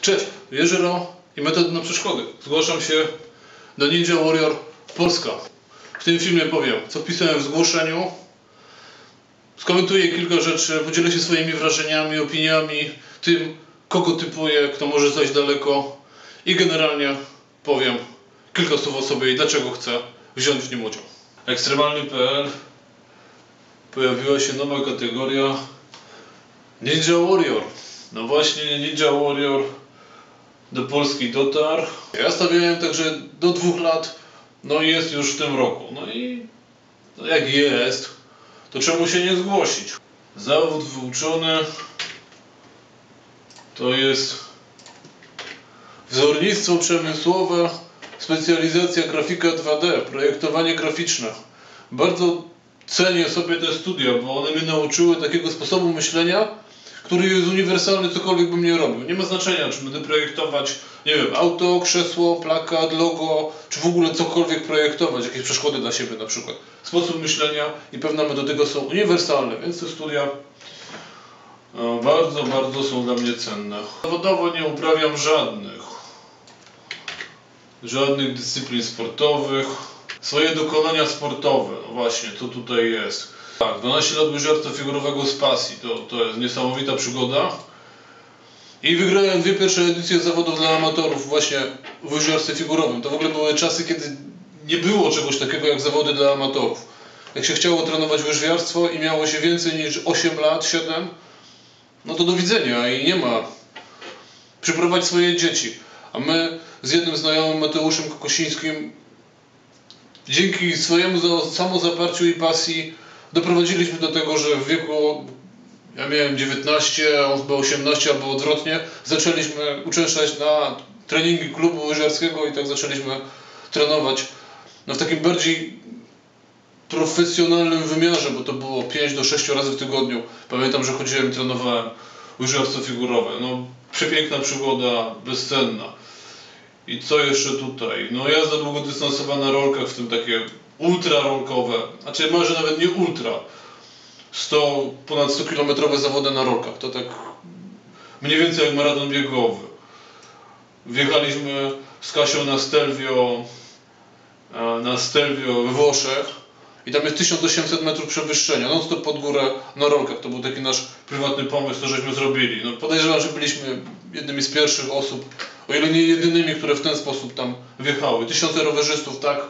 Cześć, Jeżyro i metody na przeszkody. Zgłaszam się do Ninja Warrior Polska. W tym filmie powiem, co wpisałem w zgłoszeniu. Skomentuję kilka rzeczy, podzielę się swoimi wrażeniami, opiniami, tym, kogo typuję, kto może zajść daleko i generalnie powiem kilka słów o sobie i dlaczego chcę wziąć w nim udział. Ekstremalny.pl pojawiła się nowa kategoria Ninja Warrior. No właśnie, Ninja Warrior do Polski dotarł. Ja stawiałem także do dwóch lat, no i jest już w tym roku. No i no jak jest, to czemu się nie zgłosić? Zawód wyuczony to jest wzornictwo przemysłowe, specjalizacja grafika 2D, projektowanie graficzne. Bardzo cenię sobie te studia, bo one mnie nauczyły takiego sposobu myślenia, który jest uniwersalny, cokolwiek bym nie robił. Nie ma znaczenia, czy będę projektować, nie wiem, auto, krzesło, plakat, logo, czy w ogóle cokolwiek projektować, jakieś przeszkody dla siebie na przykład. Sposób myślenia i pewna metodyka są uniwersalne, więc te studia e, bardzo, bardzo są dla mnie cenne. Zawodowo nie uprawiam żadnych, żadnych dyscyplin sportowych. Swoje dokonania sportowe, no właśnie, to tutaj jest. Tak, 12 lat łyżwiarstwa figurowego z pasji, to, to jest niesamowita przygoda. I wygrałem dwie pierwsze edycje zawodów dla amatorów właśnie w łyżwiarstwie figurowym. To w ogóle były czasy, kiedy nie było czegoś takiego jak zawody dla amatorów. Jak się chciało trenować łyżwiarstwo i miało się więcej niż 8 lat, 7, no to do widzenia i nie ma. Przyprowadź swoje dzieci. A my z jednym znajomym Mateuszem Kokosińskim dzięki swojemu za- samozaparciu i pasji doprowadziliśmy do tego, że w wieku ja miałem 19, a on chyba 18 albo odwrotnie, zaczęliśmy uczęszczać na treningi klubu łyżwiarskiego i tak zaczęliśmy trenować no w takim bardziej profesjonalnym wymiarze, bo to było 5 do 6 razy w tygodniu. Pamiętam, że chodziłem trenowałem łyżwiarstwo figurowe. No przepiękna przygoda, bezcenna. I co jeszcze tutaj? No jazda długodystansowa na rolkach, w tym takie ultra rolkowe, znaczy może nawet nie ultra. 100, ponad 100 kilometrowe zawody na rolkach. To tak mniej więcej jak maraton biegowy. Wjechaliśmy z Kasią na Stelvio, e, na Stelvio we Włoszech i tam jest 1800 metrów przewyższenia, non stop pod górę na rolkach. To był taki nasz prywatny pomysł, to żeśmy zrobili. No, podejrzewam, że byliśmy jednymi z pierwszych osób, o ile nie jedynymi, które w ten sposób tam wjechały. Tysiące rowerzystów, tak,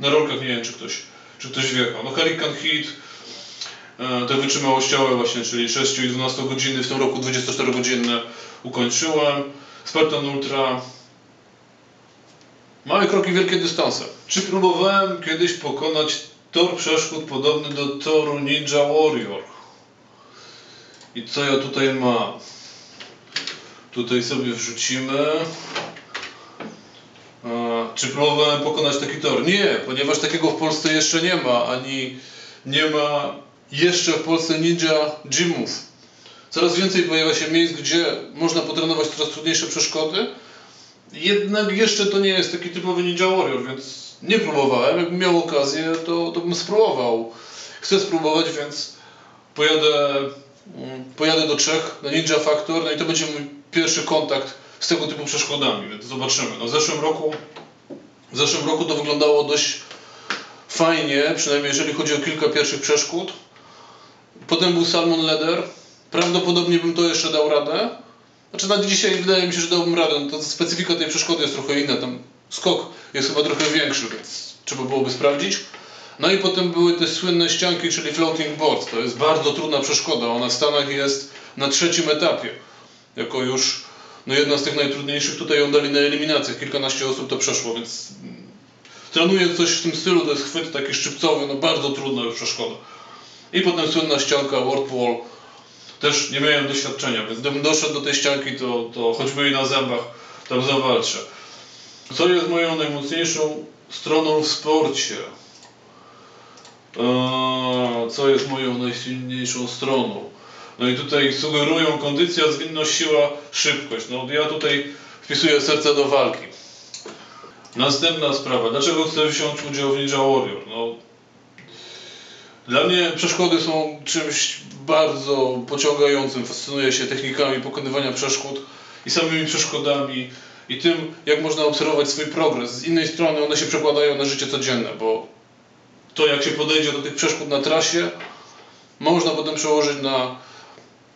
na rolkach, nie wiem czy ktoś, czy ktoś wjechał. No Hurricane Hit, e, te wytrzymałościowe właśnie, czyli 6 i 12 godziny, w tym roku 24 godzinne ukończyłem. Spartan Ultra. Małe kroki, wielkie dystanse. Czy próbowałem kiedyś pokonać tor przeszkód podobny do toru Ninja Warrior? I co ja tutaj mam? Tutaj sobie wrzucimy. Czy próbowałem pokonać taki tor? Nie, ponieważ takiego w Polsce jeszcze nie ma, ani nie ma jeszcze w Polsce ninja gymów. Coraz więcej pojawia się miejsc, gdzie można potrenować coraz trudniejsze przeszkody. Jednak jeszcze to nie jest taki typowy Ninja Warrior, więc nie próbowałem. Jakbym miał okazję, to, to bym spróbował. Chcę spróbować, więc pojadę, mm, pojadę do Czech na Ninja Factor, no i to będzie mój pierwszy kontakt z tego typu przeszkodami, więc zobaczymy. No w zeszłym roku, w zeszłym roku to wyglądało dość fajnie, przynajmniej jeżeli chodzi o kilka pierwszych przeszkód. Potem był Salmon Leather. Prawdopodobnie bym to jeszcze dał radę. Znaczy na dzisiaj wydaje mi się, że dałbym radę. No to specyfika tej przeszkody jest trochę inna. Tam skok jest chyba trochę większy, więc trzeba byłoby sprawdzić. No i potem były te słynne ścianki, czyli floating board. To jest bardzo trudna przeszkoda. Ona w Stanach jest na trzecim etapie. Jako już no jedna z tych najtrudniejszych. Tutaj ją dali na eliminacjach. Kilkanaście osób to przeszło, więc mm, trenuję coś w tym stylu. To jest chwyt taki szczypcowy, no bardzo trudna już przeszkoda. I potem słynna ścianka World Wall. Też nie miałem doświadczenia, więc gdybym doszedł do tej ścianki, to, to choćby i na zębach tam zawalczę. Co jest moją najmocniejszą stroną w sporcie? Eee, co jest moją najsilniejszą stroną? No i tutaj sugerują kondycja, zwinność, siła, szybkość. No ja tutaj wpisuję serce do walki. Następna sprawa. Dlaczego chcę wziąć udział w Ninja Warrior? No, dla mnie przeszkody są czymś bardzo pociągającym. Fascynuję się technikami pokonywania przeszkód. i samymi przeszkodami i tym, jak można obserwować swój progres. Z innej strony one się przekładają na życie codzienne, bo to jak się podejdzie do tych przeszkód na trasie, można potem przełożyć na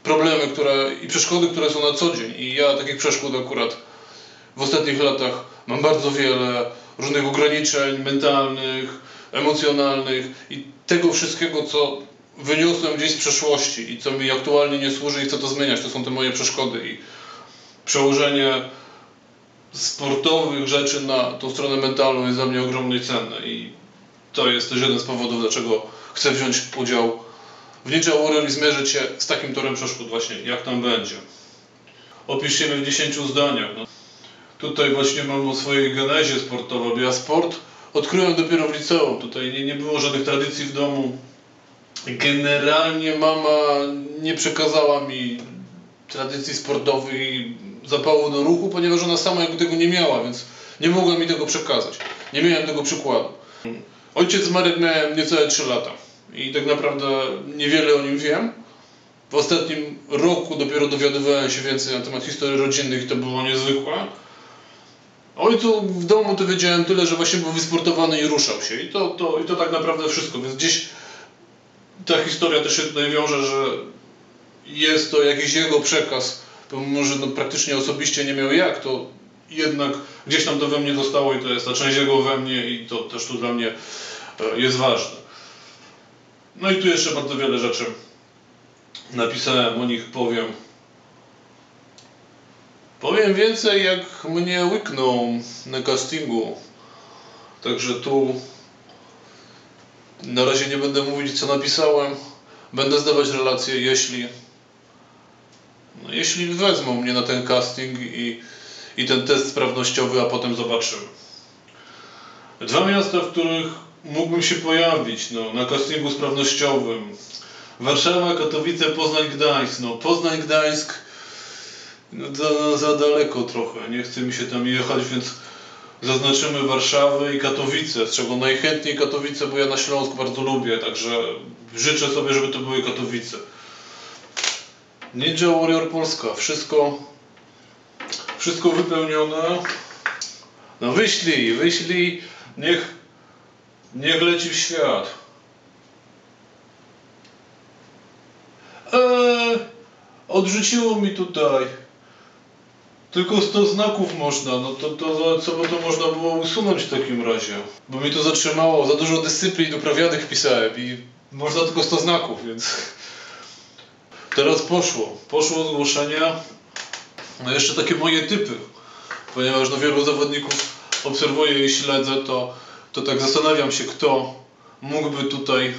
problemy które, i przeszkody, które są na co dzień. I ja takich przeszkód akurat w ostatnich latach mam bardzo wiele różnych ograniczeń mentalnych, emocjonalnych i tego wszystkiego, co wyniosłem gdzieś z przeszłości i co mi aktualnie nie służy i chcę to zmieniać. To są te moje przeszkody i przełożenie sportowych rzeczy na tą stronę mentalną jest dla mnie ogromnie cenne i to jest też jeden z powodów, dlaczego chcę wziąć udział w i zmierzyć się z takim torem przeszkód właśnie, jak tam będzie. Opiszcie mnie w 10 zdaniach. No. Tutaj właśnie mam o swojej genezie sportowej, bo ja sport odkryłem dopiero w liceum. Tutaj nie, nie było żadnych tradycji w domu. Generalnie mama nie przekazała mi tradycji sportowej, zapału do ruchu, ponieważ ona sama jakby tego nie miała, więc nie mogła mi tego przekazać. Nie miałem tego przykładu. Ojciec zmarł jak miałem niecałe 3 lata i tak naprawdę niewiele o nim wiem. W ostatnim roku dopiero dowiadywałem się więcej na temat historii rodzinnych i to było niezwykłe. Ojcu w domu to wiedziałem tyle, że właśnie był wysportowany i ruszał się. I to, to, i to tak naprawdę wszystko. Więc gdzieś ta historia też się tutaj wiąże, że jest to jakiś jego przekaz, pomimo że no, praktycznie osobiście nie miał jak, to jednak gdzieś tam to we mnie zostało i to jest ta część jego we mnie i to też tu dla mnie e, jest ważne. No i tu jeszcze bardzo wiele rzeczy napisałem, o nich powiem. Powiem więcej, jak mnie łykną na castingu. Także tu na razie nie będę mówić, co napisałem. Będę zdawać relacje, jeśli no, jeśli wezmą mnie na ten casting i, i ten test sprawnościowy, a potem zobaczymy. Dwa miasta, w których mógłbym się pojawić no, na castingu sprawnościowym. Warszawa, Katowice, Poznań, Gdańsk. No, Poznań, Gdańsk no, za, za daleko trochę. Nie chce mi się tam jechać, więc zaznaczymy Warszawę i Katowice, z czego najchętniej Katowice, bo ja na Śląsku bardzo lubię, także życzę sobie, żeby to były Katowice. Ninja Warrior Polska, wszystko wszystko wypełnione. No wyślij, wyślij, niech niech leci w świat. Eee, odrzuciło mi tutaj. Tylko 100 znaków można, no to, to co by to można było usunąć w takim razie? Bo mi to zatrzymało, za dużo dyscyplin uprawianych pisałem i można tylko 100 znaków, więc... Teraz poszło, poszło zgłoszenia. No jeszcze takie moje typy, ponieważ no wielu zawodników obserwuję i śledzę, to, to tak zastanawiam się, kto mógłby tutaj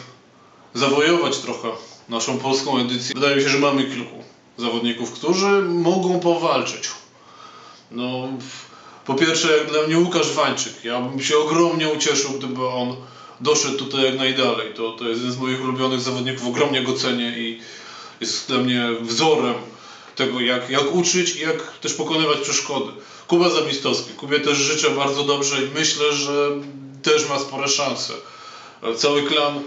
zawojować trochę naszą polską edycję. Wydaje mi się, że mamy kilku zawodników, którzy mogą powalczyć. No, po pierwsze, jak dla mnie Łukasz Wańczyk. Ja bym się ogromnie ucieszył, gdyby on doszedł tutaj jak najdalej. To, to jest jeden z moich ulubionych zawodników, ogromnie go cenię i jest dla mnie wzorem tego, jak, jak uczyć i jak też pokonywać przeszkody. Kuba Zabistowski. Kubie też życzę bardzo dobrze i myślę, że też ma spore szanse. Cały klan e,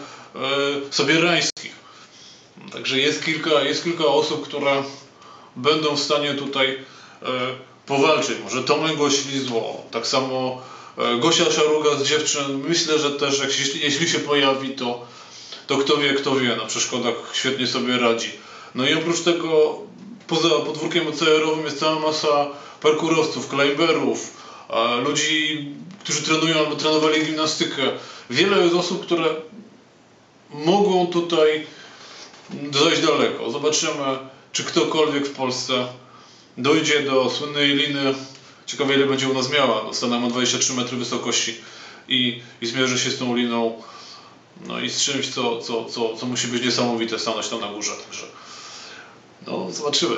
Sobierańskich. Także jest kilka, jest kilka osób, które będą w stanie tutaj e, powalczyć. Może Tomek Goślizło, tak samo e, Gosia Szaruga z dziewczyn. Myślę, że też jak, jeśli, jeśli się pojawi, to, to kto wie, kto wie, na przeszkodach świetnie sobie radzi. No i oprócz tego poza podwórkiem OCR-owym jest cała masa parkurowców, climberów, ludzi, którzy trenują albo trenowali gimnastykę. Wiele jest osób, które mogą tutaj dojść daleko. Zobaczymy, czy ktokolwiek w Polsce dojdzie do słynnej liny. Ciekawe ile będzie u nas miała. Dostanę ma 23 metry wysokości i, i zmierzy się z tą liną. No i z czymś, co, co, co, co musi być niesamowite stanąć tam na górze. Także no, zobaczymy.